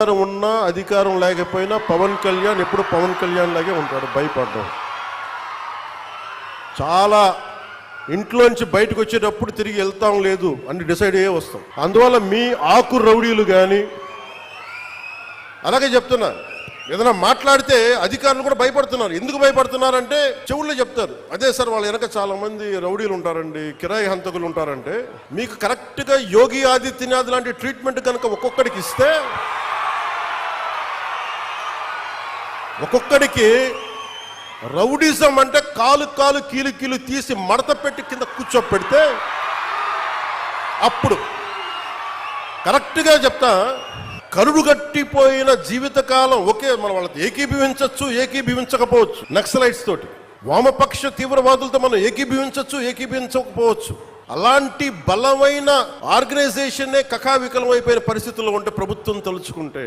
అధికారం ఉన్నా అధికారం లేకపోయినా పవన్ కళ్యాణ్ ఎప్పుడు పవన్ కళ్యాణ్ లాగే ఉంటాడు భయపడడం. చాలా ఇంట్లోంచి బయటకు వచ్చేటప్పుడు తిరిగి వెళ్తాం లేదు అని డిసైడ్ అయ్యే వస్తాం. అందువల్ల మీ ఆకు రౌడీలు కానీ అలాగే చెప్తున్నా ఏదైనా మాట్లాడితే అధికారులు కూడా భయపడుతున్నారు. ఎందుకు భయపడుతున్నారంటే చెవుల్లో చెప్తారు. అదే సార్ వాళ్ళ వెనక చాలా మంది రౌడీలు ఉంటారండి కిరాయి హంతకులు ఉంటారంటే మీకు కరెక్ట్గా యోగి ఆదిత్యనాథ్ లాంటి ట్రీట్మెంట్ కనుక ఒక్కొక్కడికి ఇస్తే ఒక్కొక్కడికి రౌడిజం అంటే కాలు కాలు కీలు కీలు తీసి మడత పెట్టి కింద కూర్చోపెడితే అప్పుడు కరెక్ట్గా చెప్తా కరుడు గట్టిపోయిన జీవితకాలం ఒకే మనం వాళ్ళతో ఏకీభవించవచ్చు ఏకీభవించకపోవచ్చు. నక్సలైట్స్ తోటి. వామపక్ష తీవ్రవాదులతో మనం ఏకీభవించవచ్చు ఏకీభవించకపోవచ్చు. అలాంటి బలమైన ఆర్గనైజేషన్నే కకావికలం అయిపోయిన పరిస్థితుల్లో ఉంటే ప్రభుత్వం తలుచుకుంటే